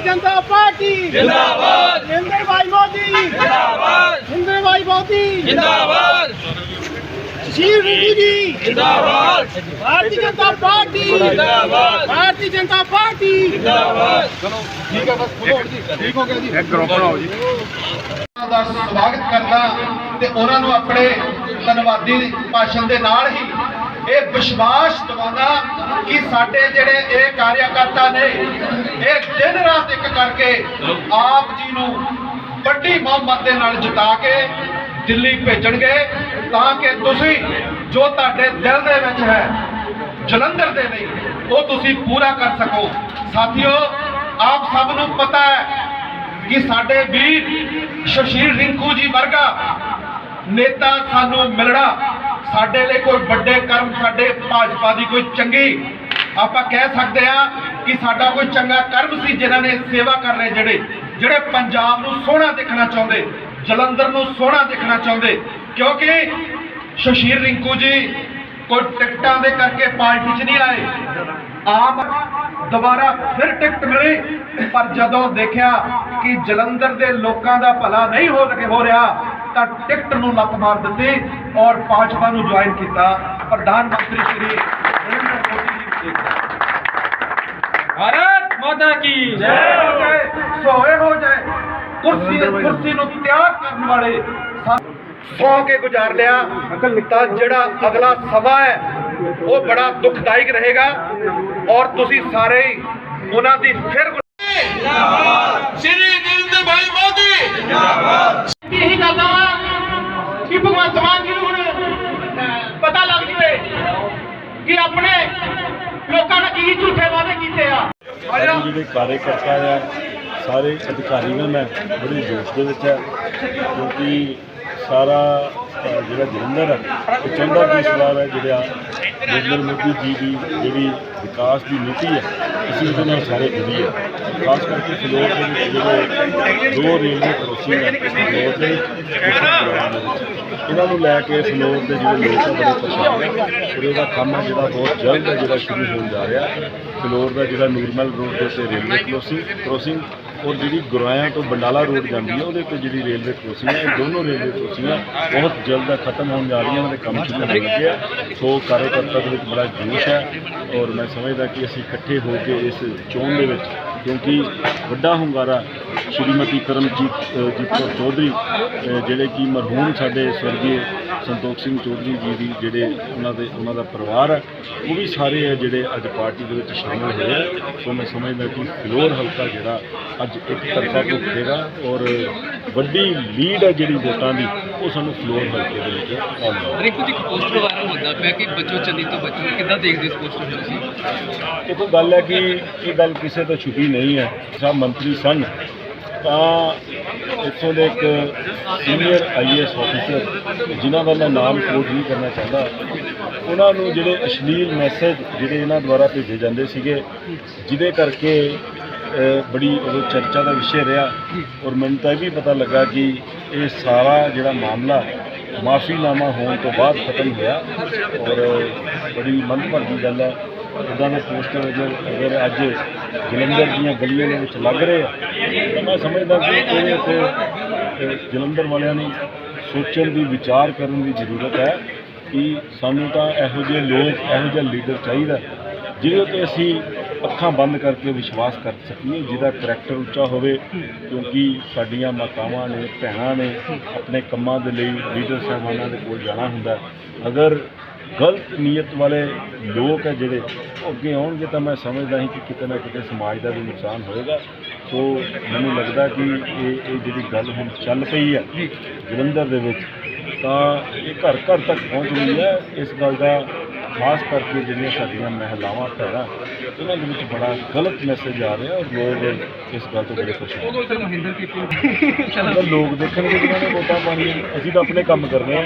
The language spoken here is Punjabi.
ਭਾਰਤੀ ਜਨਤਾ ਪਾਰਟੀ। ਜਿੰਦਾਬਾਦ। ਨਰਿੰਦਰ ਭਾਈ ਮੋਦੀ। ਜਿੰਦਾਬਾਦ। ਨਰਿੰਦਰ ਭਾਈ ਮੋਦੀ। ਜਿੰਦਾਬਾਦ। ਸ਼ੀਰ ਰਿੰਕੂ ਜੀ। ਜਿੰਦਾਬਾਦ। ਭਾਰਤੀ ਜਨਤਾ ਪਾਰਟੀ। ਜਿੰਦਾਬਾਦ। ਭਾਰਤੀ ਜਨਤਾ ਪਾਰਟੀ। ਜਿੰਦਾਬਾਦ। ਦਾ ਸਵਾਗਤ ਕਰਦਾ ਤੇ ਉਹਨਾਂ ਨੂੰ ਆਪਣੇ ਧੰਨਵਾਦੀ ਭਾਸ਼ਣ ਦੇ ਨਾਲ ਹੀ ਇਹ ਵਿਸ਼ਵਾਸ ਦਿਵਾਉਂਦਾ ਕਿ ਸਾਡੇ ਜਿਹੜੇ ਇਹ ਕਾਰਿਆਕਰਤਾ ਨੇ, ਇਹ ਦਿਨ ਰਾਤ ਇੱਕ ਕਰਕੇ ਆਪ ਜੀ ਨੂੰ ਵੱਡੀ ਮੁਹੰਮਤ ਦੇ ਨਾਲ ਜਿਤਾ ਕੇ ਦਿੱਲੀ ਭੇਜਣਗੇ, ਤਾਂ ਕਿ ਤੁਸੀਂ ਜੋ ਤੁਹਾਡੇ ਦਿਲ ਦੇ ਵਿੱਚ ਹੈ, ਜਲੰਧਰ ਦੇ ਲਈ, ਉਹ ਤੁਸੀਂ ਪੂਰਾ ਕਰ ਸਕੋ। ਸਾਥੀਓ, ਆਪ ਸਭ ਨੂੰ ਪਤਾ ਹੈ ਕਿ ਸਾਡੇ ਵੀਰ ਸ਼ਸ਼ੀਰ ਰਿੰਕੂ ਜੀ ਵਰਗਾ ਨੇਤਾ ਸਾਨੂੰ ਮਿਲਣਾ ਸਾਡੇ ਲਈ ਕੋਈ ਵੱਡੇ ਕਰਮ, ਸਾਡੇ ਭਾਜਪਾ ਦੀ ਕੋਈ ਚੰਗੀ, ਆਪਾਂ ਕਹਿ ਸਕਦੇ ਆ ਕਿ ਸਾਡਾ ਕੋਈ ਚੰਗਾ ਕਰਮ ਸੀ ਜਿਨ੍ਹਾਂ ਨੇ ਸੇਵਾ ਕਰ ਰਹੇ ਜਿਹੜੇ ਜਿਹੜੇ ਪੰਜਾਬ ਨੂੰ ਸੋਹਣਾ ਦੇਖਣਾ ਚਾਹੁੰਦੇ, ਜਲੰਧਰ ਨੂੰ ਸੋਹਣਾ ਦੇਖਣਾ ਚਾਹੁੰਦੇ। ਕਿਉਂਕਿ ਸ਼ਸ਼ੀਰ ਰਿੰਕੂ ਜੀ ਕੋਈ ਟਿਕਟਾਂ ਦੇ ਕਰਕੇ ਪਾਰਟੀ 'ਚ ਨਹੀਂ ਆਏ। ਆਪ ਦੁਬਾਰਾ ਫਿਰ ਟਿਕਟ ਮਿਲੀ, ਪਰ ਜਦੋਂ ਦੇਖਿਆ ਕਿ ਜਲੰਧਰ ਦੇ ਲੋਕਾਂ ਦਾ ਭਲਾ ਨਹੀਂ ਹੋ ਹੋ ਰਿਹਾ, ਤਾਂ ਟਿਕਟ ਨੂੰ ਲੱਤ ਮਾਰ ਦਿੱਤੀ। ਔਰ ਭਾਜਪਾ ਨੂੰ ਜੁਆਇਨ ਕੀਤਾ ਪ੍ਰਧਾਨ ਮੰਤਰੀ ਸ਼੍ਰੀ ਨਰਿੰਦਰ ਮੋਦੀ ਜੀ ਨੇ ਭਾਰਤ ਮਾਤਾ ਕੀ ਜੈ। ਹੋ ਜਾਏ ਸੋਏ ਹੋ ਜਾਏ ਕੁਰਸੀ ਕੁਰਸੀ ਨੂੰ ਤਿਆਗ ਕਰਨ ਵਾਲੇ ਸੌ ਕੇ ਗੁਜ਼ਾਰ ਲਿਆ। ਤਾਂ ਜਿਹੜਾ ਅਗਲਾ ਸਮਾਂ ਹੈ ਉਹ ਬੜਾ ਦੁਖਦਾਇਕ ਰਹੇਗਾ। ਔਰ ਤੁਸੀਂ ਸਾਰੇ ਹੀ ਉਹਨਾਂ ਦੀ ਫਿਰ ਸ਼੍ਰੀ ਨਰਿੰਦਰ ਭਾਈ ਮੋਦੀ। ਇਹੀ ਕਰਦਾ ਵਾਂ ਕਿ ਭਗਵੰਤ ਮਾਨ ਜੀ ਨੂੰ ਹੁਣ ਪਤਾ ਲੱਗ ਜਵੇ ਕਿ ਆਪਣੇ ਲੋਕਾਂ ਨੇ ਕੀ ਝੂਠੇ ਵਾਅਦੇ ਕੀਤੇ ਆ ਸਾਡੇ ਜਿਹੜੇ ਕਾਰਜਕਰਤਾ ਆ ਸਾਰੇ ਅਧਿਕਾਰੀਗਣ ਮੈਂ ਬੜੀ ਜੋਸ਼ ਦੇ ਵਿੱਚ ਹੈ ਕਿਉਂਕਿ ਸਾਰਾ ਜਿਹੜਾ ਜਲੰਧਰ ਹੈ, ਉਹ ਚੰਗਾ ਕਿ ਸਵਾਲ ਹੈ ਜਿਹੜਾ ਨਰਿੰਦਰ ਮੋਦੀ ਜੀ ਦੀ ਜਿਹੜੀ ਵਿਕਾਸ ਦੀ ਨੀਤੀ ਹੈ, ਅਸੀਂ ਉਹਦੇ ਨਾਲ ਸਾਰੇ ਜੁੜੀ ਹੈ। ਖਾਸ ਕਰਕੇ ਫਲੋਰ ਦੇ ਜਿਹੜੇ ਦੋ ਰੇਲਵੇ ਕ੍ਰੋਸਿੰਗ ਹੈ ਫਲੋਰ ਦੇ ਇਹਨਾਂ ਨੂੰ ਲੈ ਕੇ ਫਲੋਰ ਦੇ ਜਿਹੜੇ ਲੋਕ ਆ, ਬੜੇ ਪਰੇਸ਼ਾਨ ਹੈ ਔਰ ਇਹਦਾ ਕੰਮ ਹੈ ਜਿਹੜਾ ਬਹੁਤ ਜਲਦ ਜਿਹੜਾ ਸ਼ੁਰੂ ਹੋਣ ਜਾ ਰਿਹਾ ਫਲੋਰ ਦਾ ਜਿਹੜਾ ਨੂਰਮਲ ਰੋਡ ਦੇ ਉੱਤੇ ਰੇਲਵੇ ਕਰੋਸਿੰਗ ਕਰੋਸਿੰਗ ਔਰ ਜਿਹੜੀ ਗੁਰਾਇਆ ਤੋਂ ਬੰਡਾਲਾ ਰੋਡ ਜਾਂਦੀ ਹੈ ਉਹਦੇ 'ਤੇ ਜਿਹੜੀ ਰੇਲਵੇ ਕ੍ਰੋਸਿੰਗ ਹੈ ਇਹ ਦੋਨੋਂ ਰੇਲਵੇ ਕ੍ਰੋਸਿੰਗਾਂ ਬਹੁਤ ਜਲਦ ਖਤਮ ਹੋਣ ਜਾ ਰਹੀਆਂ ਉਹਨਾਂ ਦੇ ਕੰਮ ਸ਼ੁਰੂ ਹੋਣ ਲੱਗੇ ਸੋ ਕਾਰਜਕਰਤਾ ਦੇ ਵਿੱਚ ਬੜਾ ਜੋਸ਼ ਹੈ ਔਰ ਮੈਂ ਸਮਝਦਾ ਕਿ ਅਸੀਂ ਇਕੱਠੇ ਹੋ ਕੇ ਇਸ ਚੋਣ ਦੇ ਵਿੱਚ, ਕਿਉਂਕਿ ਵੱਡਾ ਹੁੰਗਾਰਾ ਸ਼੍ਰੀਮਤੀ ਕਰਮਜੀਤ ਜੀਤ ਕੌਰ ਚੌਧਰੀ ਜਿਹੜੇ ਕਿ ਮਰਹੂਮ ਸਾਡੇ ਸਵਰਗੀ ਸੰਤੋਖ ਸਿੰਘ ਚੌਧਰੀ ਜੀ ਦੀ ਜਿਹੜੇ ਉਹਨਾਂ ਦੇ ਉਹਨਾਂ ਦਾ ਪਰਿਵਾਰ ਹੈ ਉਹ ਵੀ ਸਾਰੇ ਹੈ ਜਿਹੜੇ ਅੱਜ ਪਾਰਟੀ ਦੇ ਵਿੱਚ ਸ਼ਾਮਲ ਹੋਏ ਆ। ਸੋ ਮੈਂ ਸਮਝਦਾ ਕਿ ਫਲੋਰ ਹਲਕਾ ਜਿਹੜਾ ਅੱਜ ਇੱਕ ਤਰਫਾ ਭੁਗਤੇਗਾ ਔਰ ਵੱਡੀ ਲੀਡ ਹੈ ਜਿਹੜੀ ਵੋਟਾਂ ਦੀ ਉਹ ਸਾਨੂੰ ਫਲੋਰ ਹਲਕੇ ਦੇ ਵਿੱਚ ਆਉਣੀ ਰਿੰਕੂ ਜੀ ਇੱਕ ਪੋਸਟਰ ਵਾਇਰਲ ਹੁੰਦਾ ਪਿਆ ਕਿ ਬੱਚੋ ਚੰਨੀ ਤੋਂ ਬੱਚੋ ਕਿੱਦਾਂ ਦੇਖਦੇ ਇਸ ਪੋਸਟਰ ਨੂੰ ਤੁਸੀਂ? ਦੇਖੋ ਗੱਲ ਹੈ ਕਿ ਇਹ ਗੱਲ ਕਿਸੇ ਤੋਂ ਛੁਪੀ ਨਹੀਂ ਹੈ। ਸਭ ਮੰਤਰੀ ਸਨ ਤਾਂ ਇੱਥੋਂ ਦੇ ਇੱਕ ਸੀਨੀਅਰ ਆਈਐਸ ਅਫੀਸਰ ਜਿਨ੍ਹਾਂ ਦਾ ਮੈਂ ਨਾਮ ਕੋਟ ਨਹੀਂ ਕਰਨਾ ਚਾਹੁੰਦਾ, ਉਹਨਾਂ ਨੂੰ ਜਿਹੜੇ ਅਸ਼ਲੀਲ ਮੈਸੇਜ ਜਿਹੜੇ ਇਹਨਾਂ ਦੁਆਰਾ ਭੇਜੇ ਜਾਂਦੇ ਸੀਗੇ, ਜਿਹਦੇ ਕਰਕੇ ਬੜੀ ਉਹ ਚਰਚਾ ਦਾ ਵਿਸ਼ੇ ਰਿਹਾ ਔਰ ਮੈਨੂੰ ਤਾਂ ਇਹ ਵੀ ਪਤਾ ਲੱਗਾ ਕਿ ਇਹ ਸਾਰਾ ਜਿਹੜਾ ਮਾਮਲਾ ਮਾਫੀਨਾਮਾ ਹੋਣ ਤੋਂ ਬਾਅਦ ਖਤਮ ਹੋਇਆ ਔਰ ਬੜੀ ਮੰਦਭਰ ਦੀ ਗੱਲ ਹੈ। ਇੱਦਾਂ ਦੇ ਪੋਸਟਰ ਅਗਰ ਅਗਰ ਅੱਜ ਜਲੰਧਰ ਦੀਆਂ ਗਲੀਆਂ ਦੇ ਵਿੱਚ ਲੱਗ ਰਹੇ ਆ ਮੈਂ ਸਮਝਦਾ ਕਿ ਇਹ ਉੱਤੇ ਜਲੰਧਰ ਵਾਲਿਆਂ ਨੂੰ ਸੋਚਣ ਦੀ, ਵਿਚਾਰ ਕਰਨ ਦੀ ਜ਼ਰੂਰਤ ਹੈ ਕਿ ਸਾਨੂੰ ਤਾਂ ਇਹੋ ਜਿਹੇ ਲੋਕ, ਇਹੋ ਜਿਹਾ ਲੀਡਰ ਚਾਹੀਦਾ ਜਿਹਦੇ ਉੱਤੇ ਅਸੀਂ ਅੱਖਾਂ ਬੰਦ ਕਰਕੇ ਵਿਸ਼ਵਾਸ ਕਰ ਸਕੀਏ, ਜਿਹਦਾ ਕਰੈਕਟਰ ਉੱਚਾ ਹੋਵੇ, ਕਿਉਂਕਿ ਸਾਡੀਆਂ ਮਾਤਾਵਾਂ ਨੇ, ਭੈਣਾਂ ਨੇ ਆਪਣੇ ਕੰਮਾਂ ਦੇ ਲਈ ਲੀਡਰ ਸਾਹਿਬਾਨਾਂ ਦੇ ਕੋਲ ਜਾਣਾ ਹੁੰਦਾ ਅਗਰ ਗਲਤ ਨੀਅਤ ਵਾਲੇ ਲੋਕ ਹੈ ਜਿਹੜੇ ਉਹ ਅੱਗੇ ਆਉਣਗੇ ਤਾਂ ਮੈਂ ਸਮਝਦਾ ਹਾਂ ਕਿ ਕਿਤੇ ਨਾ ਕਿਤੇ ਸਮਾਜ ਦਾ ਵੀ ਨੁਕਸਾਨ ਹੋਏਗਾ। ਸੋ ਮੈਨੂੰ ਲੱਗਦਾ ਕਿ ਇਹ ਇਹ ਜਿਹੜੀ ਗੱਲ ਹੁਣ ਚੱਲ ਪਈ ਹੈ ਜਲੰਧਰ ਦੇ ਵਿੱਚ ਤਾਂ ਇਹ ਘਰ ਘਰ ਤੱਕ ਪਹੁੰਚ ਗਈ ਹੈ। ਇਸ ਗੱਲ ਦਾ ਖਾਸ ਕਰਕੇ ਜਿਹੜੀਆਂ ਸਾਡੀਆਂ ਮਹਿਲਾਵਾਂ ਭੈਣਾਂ ਉਹਨਾਂ ਦੇ ਵਿੱਚ ਬੜਾ ਗਲਤ ਮੈਸੇਜ ਆ ਰਿਹਾ ਔਰ ਲੋਕ ਇਸ ਗੱਲ ਤੋਂ ਬੜੇ ਪਰੇਸ਼ਾਨ ਸਰ ਮਹਿੰਦਰ ਕੀਪੀ ਹਨ ਲੋਕ ਦੇਖਣਗੇ ਜਿਹਨਾਂ ਨੇ ਵੋਟਾਂ ਪਾਉਣੀਆਂ ਅਸੀਂ ਤਾਂ ਆਪਣੇ ਕੰਮ ਕਰਨੇ ਆ।